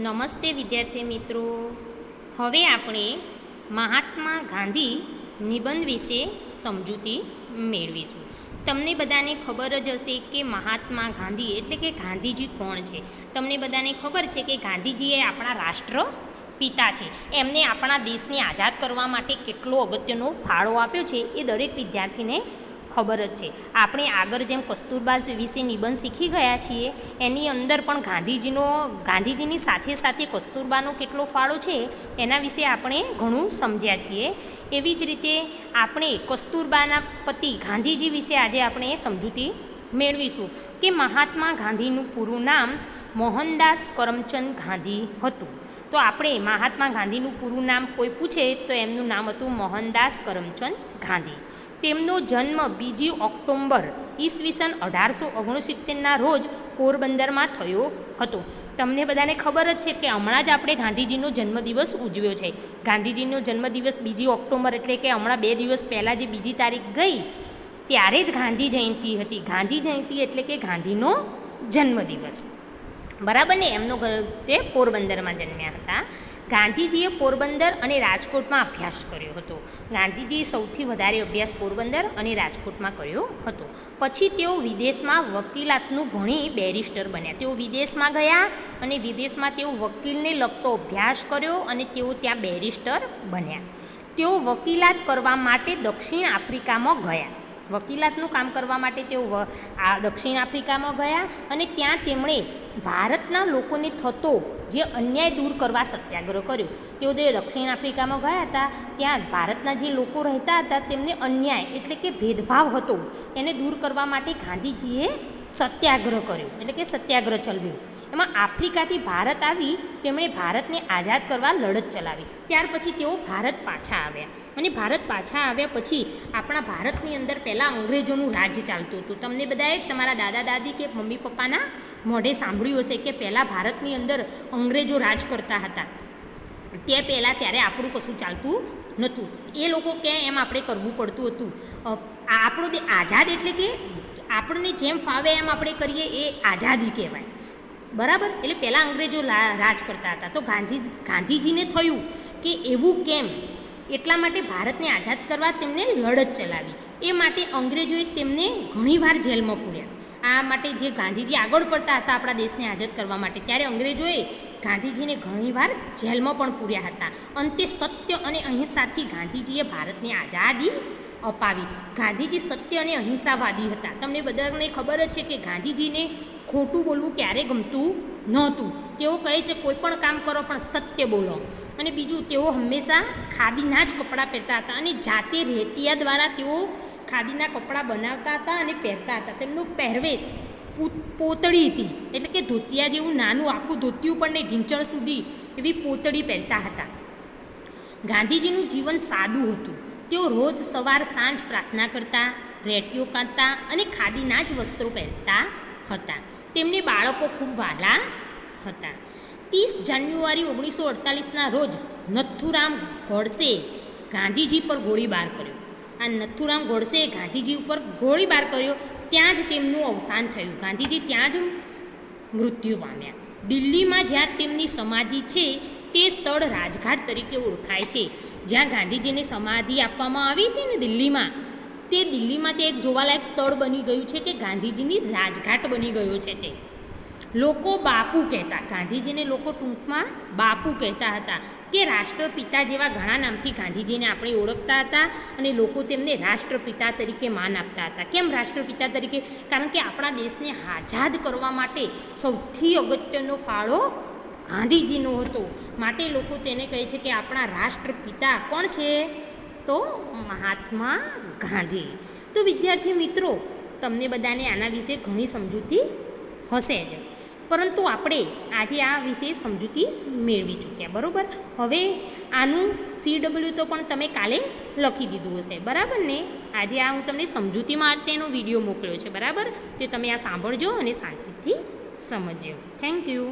નમસ્તે વિદ્યાર્થી મિત્રો. હવે આપણે મહાત્મા ગાંધી નિબંધ વિશે સમજૂતી મેળવીશું. તમને બધાને ખબર જ હશે કે મહાત્મા ગાંધી એટલે કે ગાંધીજી કોણ છે? તમને બધાને ખબર છે કે ગાંધીજી એ આપણા રાષ્ટ્ર પિતા છે. એમને આપણા દેશને આઝાદ કરવા માટે કેટલો અગત્યનો ફાળો આપ્યો છે એ દરેક વિદ્યાર્થીને ખબર જ છે. આપણે આગળ જેમ કસ્તુરબા વિશે નિબંધ શીખી ગયા છીએ, એની અંદર પણ ગાંધીજીનો, ગાંધીજીની સાથે સાથે કસ્તુરબાનો કેટલો ફાળો છે, એના વિશે આપણે ઘણું સમજ્યા છીએ. એવી જ રીતે આપણે કસ્તુરબાના પતિ ગાંધીજી વિશે આજે આપણે સમજૂતી મેળવીશું કે મહાત્મા ગાંધીનું પૂરું નામ મોહનદાસ કરમચંદ ગાંધી હતું. તો આપણે મહાત્મા ગાંધીનું પૂરું નામ કોઈ પૂછે તો એમનું નામ હતું મોહનદાસ કરમચંદ ગાંધી. તેમનો જન્મ બીજી ઓક્ટોમ્બર ઈસવીસન અઢારસો ઓગણસિત્તેરના રોજ પોરબંદરમાં થયો હતો. તમને બધાને ખબર જ છે કે હમણાં જ આપણે ગાંધીજીનો જન્મદિવસ ઉજવ્યો છે. ગાંધીજીનો જન્મદિવસ બીજી ઓક્ટોબર એટલે કે હમણાં બે દિવસ પહેલાં જે બીજી તારીખ ગઈ ત્યારે જ ગાંધી જયંતિ હતી. ગાંધી જયંતિ એટલે કે ગાંધીનો જન્મદિવસ. બરાબર ને? એમનો તે પોરબંદરમાં જન્મ્યા હતા. ગાંધીજીએ પોરબંદર અને રાજકોટમાં અભ્યાસ કર્યો હતો. ગાંધીજીએ સૌથી વધારે અભ્યાસ પોરબંદર અને રાજકોટમાં કર્યો હતો. પછી તેઓ વિદેશમાં વકીલાતનું ભણી બેરિસ્ટર બન્યા. તેઓ વિદેશમાં ગયા અને વિદેશમાં તેઓ વકીલને લગતો અભ્યાસ કર્યો અને તેઓ ત્યાં બેરિસ્ટર બન્યા. તેઓ વકીલાત કરવા માટે દક્ષિણ આફ્રિકામાં ગયા. વકીલાતનું કામ કરવા માટે તેઓ આ દક્ષિણ આફ્રિકામાં ગયા અને ત્યાં તેમણે ભારતના લોકોને થતો જે અન્યાય દૂર કરવા સત્યાગ્રહ કર્યો. તેઓ તે દક્ષિણ આફ્રિકામાં ગયા હતા, ત્યાં ભારતના જે લોકો રહેતા હતા, તેમને અન્યાય એટલે કે ભેદભાવ હતો. એને દૂર કરવા માટે ગાંધીજીએ સત્યાગ્રહ કર્યો. એટલે કે સત્યાગ્રહ ચલાવ્યો. એમાં આફ્રિકાથી ભારત આવી, તેમણે ભારતને આઝાદ કરવા લડત ચલાવી. ત્યાર પછી તેઓ ભારત પાછા આવ્યા. અને ભારત પાછા આવ્યા પછી આપણા ભારતની અંદર પહેલાં અંગ્રેજોનું રાજ્ય ચાલતું હતું. તમને બધાએ તમારા દાદા, દાદી કે મમ્મી, પપ્પાના મોઢે સાંભળ્યું હશે કે પહેલાં ભારતની અંદર અંગ્રેજો રાજ કરતા હતા. તે પહેલાં ત્યારે આપણું કશું ચાલતું નહોતું. એ લોકો કે એમ આપણે કરવું પડતું હતું. આપણો તે આઝાદ એટલે કે આપણને જેમ ફાવે એમ આપણે કરીએ એ આઝાદી કહેવાય. બરાબર? એટલે પહેલાં અંગ્રેજો રાજ કરતા હતા. તો ગાંધી, ગાંધીજીને થયું કે એવું કેમ? એટલા માટે ભારતને આઝાદ કરવા તેમને લડત ચલાવી. એ માટે અંગ્રેજોએ તેમને ઘણીવાર જેલમાં પૂર્યા. આ માટે જે ગાંધીજી આગળ પડતા હતા આપણા દેશને આઝાદ કરવા માટે, ત્યારે અંગ્રેજોએ ગાંધીજીને ઘણીવાર જેલમાં પણ પૂર્યા હતા. અંતે સત્ય અને અહિંસાથી ગાંધીજીએ ભારતને આઝાદી અપાવી. ગાંધીજી સત્ય અને અહિંસાવાદી હતા. તમને બધાને ખબર જ છે કે ગાંધીજીને ખોટું બોલવું ક્યારે ગમતું નહોતું. તેઓ કહે છે, કોઈ પણ કામ કરો, પણ સત્ય બોલો. અને બીજું, તેઓ હંમેશા ખાદીના જ કપડાં પહેરતા હતા અને જાતે રેટિયા દ્વારા તેઓ ખાદીના કપડાં બનાવતા હતા અને પહેરતા હતા. તેમનો પહેરવેશ પોતળી હતી. એટલે કે ધોતિયા જેવું નાનું આખું ધોતિયું પણ નહીં, ઢીંચણ સુધી એવી પોતળી પહેરતા હતા. ગાંધીજીનું જીવન સાદું હતું. તેઓ રોજ સવાર સાંજ પ્રાર્થના કરતા, રેટીઓ કરતા અને ખાદીના જ વસ્ત્રો પહેરતા હતા. તેમને બાળકો ખૂબ વહાલા હતા. ત્રીસ જાન્યુઆરી ઓગણીસો અડતાલીસના રોજ નથુરામ ગોડસે ગાંધીજી પર ગોળીબાર કર્યો. આ નથુરામ ગોડસે ગાંધીજી ઉપર ગોળીબાર કર્યો, ત્યાં જ તેમનું અવસાન થયું. ગાંધીજી ત્યાં જ મૃત્યુ પામ્યા. દિલ્હીમાં જ્યાં તેમની સમાધિ છે તે સ્થળ રાજઘાટ તરીકે ઓળખાય છે. જ્યાં ગાંધીજીને સમાધિ આપવામાં આવી હતી ને દિલ્હીમાં, તે દિલ્હીમાં તે એક જોવાલાયક સ્થળ બની ગયું છે કે ગાંધીજીની રાજઘાટ બની ગયો છે તે. લોકો બાપુ કહેતા, ગાંધીજીને લોકો ટૂંકમાં બાપુ કહેતા હતા કે રાષ્ટ્રપિતા જેવા ઘણા નામથી ગાંધીજીને આપણે ઓળખતા હતા અને લોકો તેમને રાષ્ટ્રપિતા તરીકે માન આપતા હતા. કેમ રાષ્ટ્રપિતા તરીકે? કારણ કે આપણા દેશને આઝાદ કરવા માટે સૌથી અગત્યનો ફાળો ગાંધીજીનો હતો. માટે લોકો તેને કહે છે કે આપણા રાષ્ટ્રપિતા કોણ છે? તો મહાત્મા ગાંધી. તો વિદ્યાર્થી મિત્રો, તમને બધાને આના વિશે ઘણી સમજૂતી હશે જ. પરંતુ આપણે આજે આ વિશે સમજૂતી મેળવી ચૂક્યા, બરાબર? હવે આનું સી ડબલ્યુ તો પણ તમે કાલે લખી દીધું હશે, બરાબર ને? આજે આ હું તમને સમજૂતી માટેનો વીડિયો મોકલ્યો છે, બરાબર? તે તમે આ સાંભળજો અને શાંતિથી સમજજો. Thank you